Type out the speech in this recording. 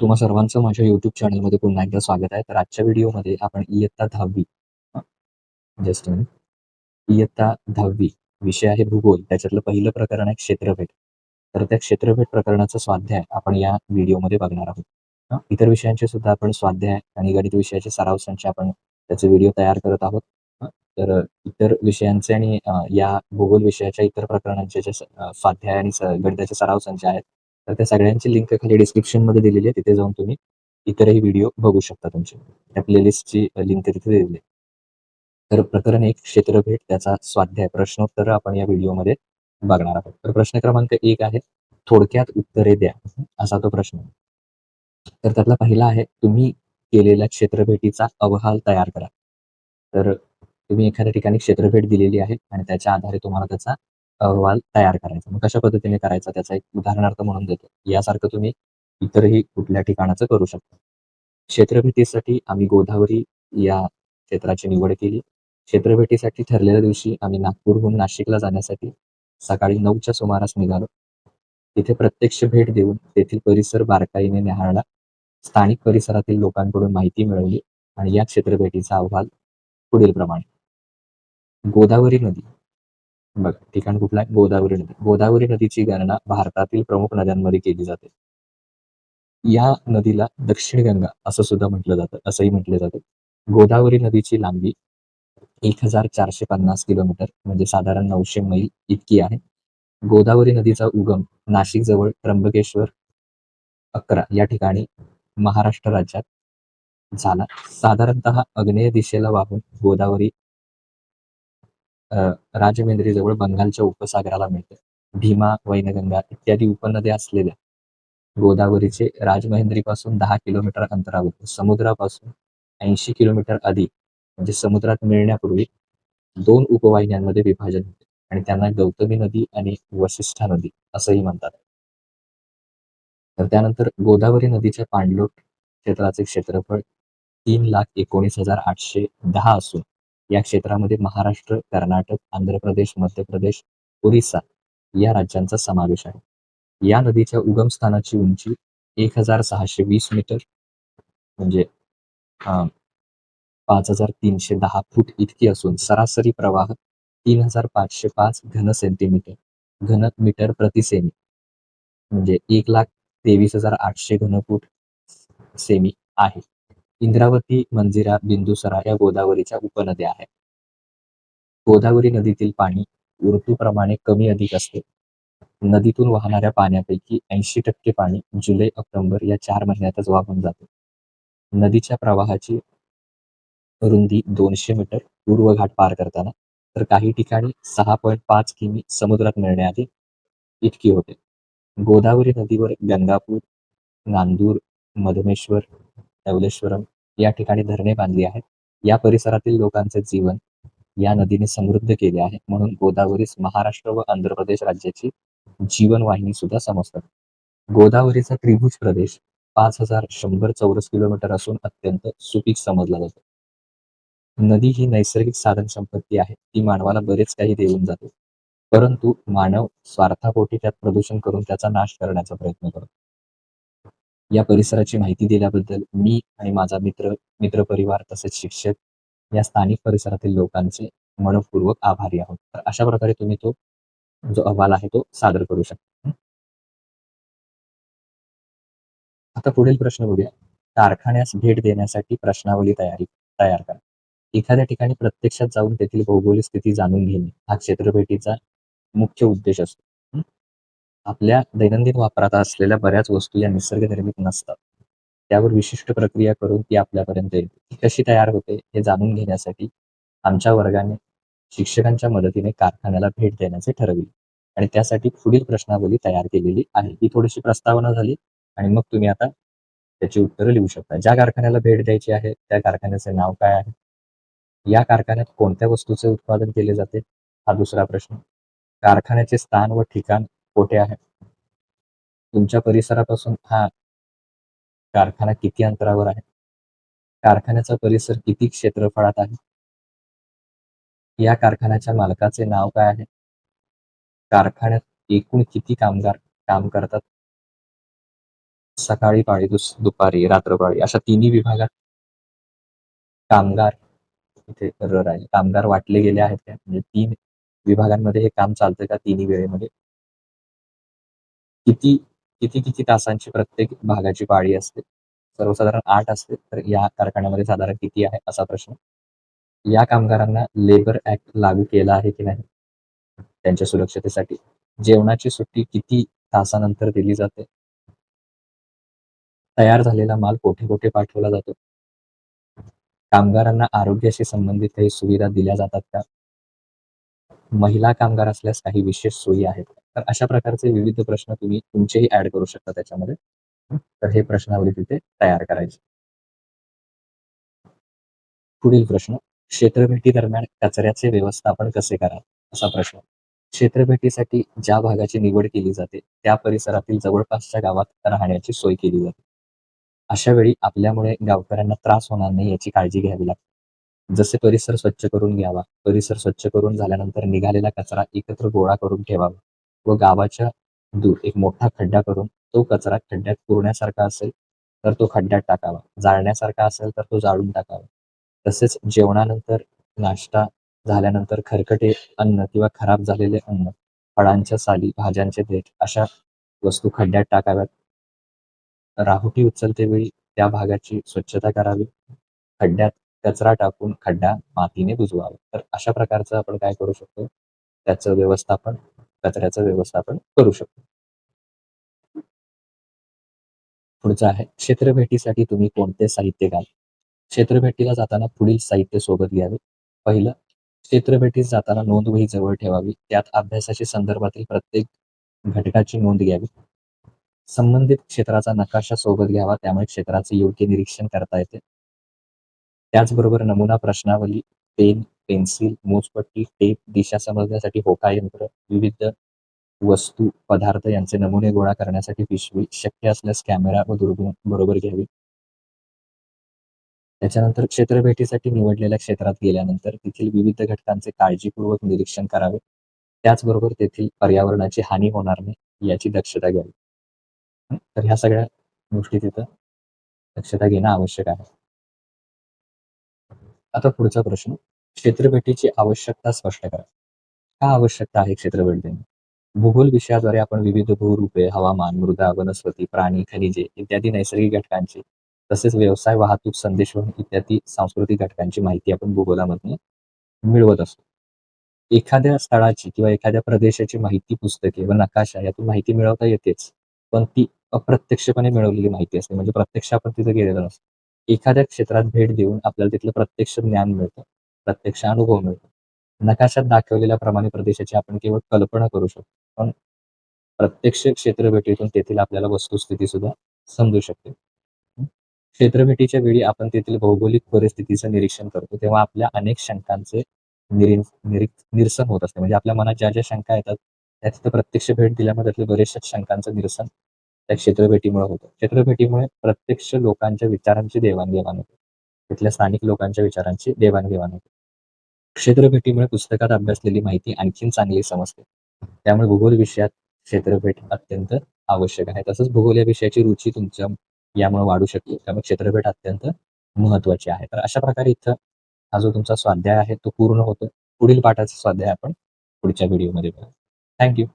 तुम्हा सर्वांचं माझ्या युट्यूब चॅनलमध्ये पुन्हा एकदा स्वागत आहे. तर आजच्या व्हिडिओमध्ये आपण इयत्ता दहावी जस्ट इयत्ता 10वी विषय आहे भूगोल. त्याच्यातलं पहिलं प्रकरण आहे क्षेत्रभेट तर त्या क्षेत्रभेट प्रकरणाचा स्वाध्याय आपण या व्हिडिओमध्ये बघणार आहोत. इतर विषयांचे सुद्धा आपण स्वाध्याय आणि गणित विषयाचे सराव संच आपण त्याचे व्हिडिओ तयार करत आहोत. तर इतर विषयांचे आणि या भूगोल विषयाच्या इतर प्रकरणांचे जे स्वाध्याय आणि गणिताचे सराव संच आहेत, तर त्या सगळ्यांची लिंक खाली डिस्क्रिप्शनमध्ये दिलेली आहे. तिथे जाऊन तुम्ही इतरही व्हिडिओ बघू शकता तुमचे. त्या प्लेलिस्टची लिंक तिथे दिलेली आहे. तर प्रकरण एक क्षेत्रभेट त्याचा स्वाध्याय प्रश्नोत्तर आपण या व्हिडिओमध्ये बघणार आहोत. तर प्रश्न क्रमांक एक आहे, थोडक्यात उत्तरे द्या, असा तो प्रश्न तर त्यातला पहिला आहे, तुम्ही केलेल्या क्षेत्रभेटीचा अहवाल तयार करा. तर तुम्ही एखाद्या ठिकाणी क्षेत्रभेट दिलेली आहे आणि त्याच्या आधारे तुम्हाला त्याचा अहवाल तयार करायचा. मग कशा पद्धतीने करायचा त्याचा एक उदाहरणार्थ म्हणून देतो. यासारखं तुम्ही इतरही कुठल्या ठिकाणाचं करू शकता. क्षेत्रभेटीसाठी आम्ही गोदावरी या क्षेत्राची निवड केली. क्षेत्रभेटीसाठी ठरलेल्या दिवशी आम्ही नागपूरहून नाशिकला जाण्यासाठी सकाळी नऊच्या सुमारास निघालो. तिथे प्रत्यक्ष भेट देऊन तेथील परिसर बारकाईने न्याहाळला. स्थानिक परिसरातील लोकांकडून माहिती मिळवली आणि या क्षेत्रभेटीचा अहवाल पुढीलप्रमाणे. गोदावरी नदी. बघ ठिकाण कुठलं आहे? गोदावरी नदी. गोदावरी नदीची गणना भारतातील प्रमुख नद्यांमध्ये केली जाते. या नदीला दक्षिण गंगा असं सुद्धा म्हटलं जातं, असंही म्हटलं जातं. गोदावरी नदीची लांबी 1450 किलोमीटर म्हणजे साधारण नऊशे मैल इतकी आहे. गोदावरी नदीचा उगम नाशिकजवळ त्र्यंबकेश्वर 11 या ठिकाणी महाराष्ट्र राज्यात झाला. साधारणतः आग्नेय दिशेला वाहून गोदावरी राजमेंद्रीजवळ बंगालच्या उपसागराला मिळते. भीमा, वैनगंगा इत्यादी उपनद्या असलेल्या गोदावरीचे राजमहेंद्रीपासून दहा किलोमीटर अंतरावर समुद्रापासून 80 किलोमीटर आधी म्हणजे समुद्रात मिळण्यापूर्वी दोन उपवाहिन्यांमध्ये विभाजन होते आणि त्यांना गौतमी नदी आणि वसिष्ठा नदी असंही म्हणतात. तर त्यानंतर गोदावरी नदीच्या पाणलोट क्षेत्राचे क्षेत्रफळ 3,19,810 असून या क्षेत्रामध्ये महाराष्ट्र, कर्नाटक, आंध्र प्रदेश, मध्य प्रदेश, ओरिसा या राज्यांचा समावेश आहे. या नदीच्या उगमस्थानाची उंची 1,620 मीटर म्हणजे पाच हजार तीनशे दहा फूट इतकी असून सरासरी प्रवाह 3,505 घन सेंटीमीटर घन मीटर प्रति सेमी म्हणजे 1,23,800 घनफूट सेमी आहे. इंद्रावती, मंजिरा, बिंदुसरा या गोदावरीच्या उपनद्या आहेत. गोदावरी नदीतील पाणी ऋतूप्रमाणे कमी अधिक असते. नदीतून वाहणाऱ्या पाण्यापैकी 80% पाणी जुलै-ऑक्टोबर या चार महिन्यातच वाहून जाते. नदीच्या प्रवाहाची रुंदी दोनशे मीटर पूर्व घाट पार करताना, तर काही ठिकाणी 6.5 किमी समुद्रात मिळण्याआधी इतकी होते. गोदावरी नदीवर गंगापूर, नांदूर, मधमेश्वर, धवलेश्वरम या ठिकाणी धरणे बांधली आहेत. या परिसरातील लोकांचे जीवन या नदीने समृद्ध केले आहे. म्हणून गोदावरीस महाराष्ट्र व आंध्र प्रदेश राज्याची जीवनवाहिनी सुद्धा समजतात. गोदावरीचा त्रिभुज प्रदेश 5,100 चौरस किलोमीटर असून अत्यंत सुपीक समजला जातो. नदी ही नैसर्गिक साधनसंपत्ती आहे. ती मानवाला बरेच काही देऊन जाते. परंतु मानव स्वार्थापोटी त्यात प्रदूषण करून त्याचा नाश करण्याचा प्रयत्न करतो. या परिसराची माहिती दिल्याबद्दल मी आणि माझा मित्र, मित्रपरिवार तसेच शिक्षक या स्थानिक परिसरातील लोकांचे मनपूर्वक आभारी आहोत. तर अशा प्रकारे तुम्ही तो जो अहवाल आहे तो सादर करू शकता. आता पुढील प्रश्न बघूया. कारखान्यास भेट देण्यासाठी प्रश्नावली तयारी तयार करा. एखाद्या ठिकाणी प्रत्यक्षात जाऊन तेथील भौगोलिक स्थिती जाणून घेणे हा क्षेत्रभेटीचा मुख्य उद्देश असतो. आपल्या दैनंदिन वापरात असलेल्या बऱ्याच वस्तू या निसर्गनिर्मित नसतात. त्यावर विशिष्ट प्रक्रिया करून ती आपल्यापर्यंत येते. ती कशी तयार होते हे जाणून घेण्यासाठी आमच्या वर्गाने शिक्षकांच्या मदतीने कारखान्याला भेट देण्याचे ठरविले आणि त्यासाठी पुढील प्रश्नावली तयार केलेली आहे. ही थोडीशी प्रस्तावना झाली आणि मग तुम्ही आता त्याची उत्तरं लिहू शकता. ज्या कारखान्याला भेट द्यायची आहे त्या कारखान्याचे नाव काय आहे? या कारखान्यात कोणत्या वस्तूचे उत्पादन केले जाते? हा दुसरा प्रश्न. कारखान्याचे स्थान व ठिकाण कोठे आहे? तुमच्या परिसरापासून हा कारखाना किती अंतरावर आहे? कारखान्याचा परिसर किती क्षेत्रफळात आहे? या कारखान्याच्या मालकाचे नाव काय आहे? कारखान्यात एकूण किती कामगार काम करतात? सकाळी पाळी, दुस दुपारी, रात्रपाळी अशा तिन्ही विभागात कामगार इथे कामगार वाटले गेले आहेत का? म्हणजे तीन विभागांमध्ये हे काम चालतं का तिन्ही वेळेमध्ये? किती, किती-किती तासांची प्रत्येक भागाची पाळी असते? सर्वसाधारण आठ असते. तर या कारखान्यामध्ये साधारण किती आहे? असा प्रश्न. या कामगारांना लेबर ऍक्ट लागू केला आहे की नाही? त्यांच्या सुरक्षतेसाठी. जेवणाची सुट्टी किती तासानंतर दिली जाते? तयार झालेला माल कोठे-कोठे पाठवला जातो? कामगारांना आरोग्याशी संबंधित काही सुविधा दिल्या जातात का? महिला कामगार असल्यास काही विशेष सोयी आहेत का? तर अशा प्रकारचे विविध प्रश्न तुम्ही तुमचेही ऍड करू शकता त्याच्यामध्ये. तर हे प्रश्नावली तिथे तयार करायचे पुढील प्रश्न, क्षेत्रभेटी दरम्यान कचऱ्याचे व्यवस्थापन कसे कराल? असा प्रश्न. क्षेत्रभेटीसाठी ज्या भागाची निवड केली जाते, त्या परिसरातील जवळपासच्या गावात राहण्याची सोय केली जाते. अशा वेळी आपल्यामुळे गावकऱ्यांना त्रास होणार नाही याची काळजी घ्यावी लागते. जसे परिसर स्वच्छ करून घ्यावा, परिसर स्वच्छ करून झाल्यानंतर निघालेला कचरा एकत्र गोळा करून ठेवावा व गावाच्या दूर एक मोठा खड्डा करून तो कचरा खड्ड्यात पुरण्यासारखा असेल, तर तो खड्ड्यात टाकावा. जाळण्यासारखा असेल, तर तो जाळून टाकावा. तसेच जेवणानंतर, नाश्ता झाल्यानंतर खरकटे अन्न किंवा खराब झालेले अन्न, फळांच्या साली, भाज्यांचे देठ अशा वस्तू खड्ड्यात टाकाव्यात. राहुटी उचलतेवेळी त्या भागाची स्वच्छता करावी. खड्ड्यात कचरा टाकून खड्डा मातीने बुजवावा. तर अशा प्रकारचं आपण काय करू शकतो? त्याचं व्यवस्थापन, कचऱ्याचं व्यवस्थापन करू शकतो. पुढचं आहे, क्षेत्रभेटीसाठी तुम्ही कोणते साहित्य घ्याल? क्षेत्रभेटीला जाताना पुढील साहित्य सोबत घ्यावे. पहिलं, क्षेत्रभेटीस जाताना नोंदवही जवळ ठेवावी. त्यात अभ्यासाशी संदर्भातील प्रत्येक घटकाची नोंद घ्यावी. संबंधित क्षेत्राचा नकाशा सोबत घ्यावा. त्यामुळे क्षेत्राचे योग्य निरीक्षण करता येते. त्याचबरोबर नमुना प्रश्नावली, पेन, पेन्सिल, मोजपट्टी, टेप, दिशा समजण्यासाठी होका यंत्र, विविध वस्तू, पदार्थ यांचे नमुने गोळा करण्यासाठी पिशवी, शक्य असल्यास कॅमेरा व दुर्बीण बरोबर घ्यावी. त्याच्यानंतर क्षेत्रभेटीसाठी निवडलेल्या क्षेत्रात गेल्यानंतर तेथील विविध घटकांचे काळजीपूर्वक निरीक्षण करावे. त्याचबरोबर तेथील पर्यावरणाची हानी होणार नाही याची दक्षता घ्यावी. तर ह्या सगळ्या गोष्टी तिथं दक्षता घेणं आवश्यक आहे. आता पुढचा प्रश्न, क्षेत्रभेटीची आवश्यकता स्पष्ट करा. का आवश्यकता आहे क्षेत्रभेट देणे? भूगोल विषयाद्वारे आपण विविध भूरूपे, हवामान, मृदा, वनस्पती, प्राणी, खनिजे इत्यादी नैसर्गिक घटकांची तसेच व्यवसाय, वाहतूक, संदेशवहन इत्यादी सांस्कृतिक घटकांची माहिती आपण भूगोलामध्ये मिळवत असतो. एखाद्या स्थळाची किंवा एखाद्या प्रदेशाची माहिती पुस्तके व नकाशा यातून माहिती मिळवता येतेच. पण ती अप्रत्यक्षपणे मिळवलेली माहिती असते. म्हणजे प्रत्यक्ष आपण तिथे गेलेलो नसतो. एखाद्या क्षेत्रात भेट देऊन आपल्याला तिथलं प्रत्यक्ष ज्ञान मिळतं, प्रत्यक्ष अनुभव मिळतो. नकाशात दाखवलेल्याप्रमाणे प्रदेशाची आपण केवळ कल्पना करू शकतो. पण प्रत्यक्ष क्षेत्रभेटीतून तेथील आपल्याला वस्तुस्थिती सुद्धा समजू शकते. क्षेत्रभेटीच्या वेळी आपण तेथील भौगोलिक परिस्थितीचं निरीक्षण करतो. तेव्हा आपल्या अनेक शंकांचे निरी निरी निरसन होत असते. म्हणजे आपल्या मनात ज्या-ज्या शंका येतात, त्या तिथं प्रत्यक्ष भेट दिल्यामुळे त्यातल्या बऱ्याचशा शंकांचं निरसन त्या क्षेत्रभेटीमुळे होतं. क्षेत्रभेटीमुळे प्रत्यक्ष लोकांच्या विचारांची देवाणघेवाण होते. तिथल्या स्थानिक लोकांच्या विचारांची देवाणघेवाण होते. क्षेत्रभेटीमुळे पुस्तकात अभ्यासलेली माहिती आणखीन चांगली समजते. त्यामुळे भूगोल विषयात क्षेत्रभेट अत्यंत आवश्यक आहे. तसंच भूगोल या विषयाची रुची तुमच्या यामुळे वाढू शकते. त्यामुळे क्षेत्रभेट अत्यंत महत्वाची आहे. तर अशा प्रकारे इथं हा जो तुमचा स्वाध्याय आहे तो पूर्ण होतो. पुढील पाठाचा स्वाध्याय आपण पुढच्या व्हिडिओमध्ये बघू. Thank you.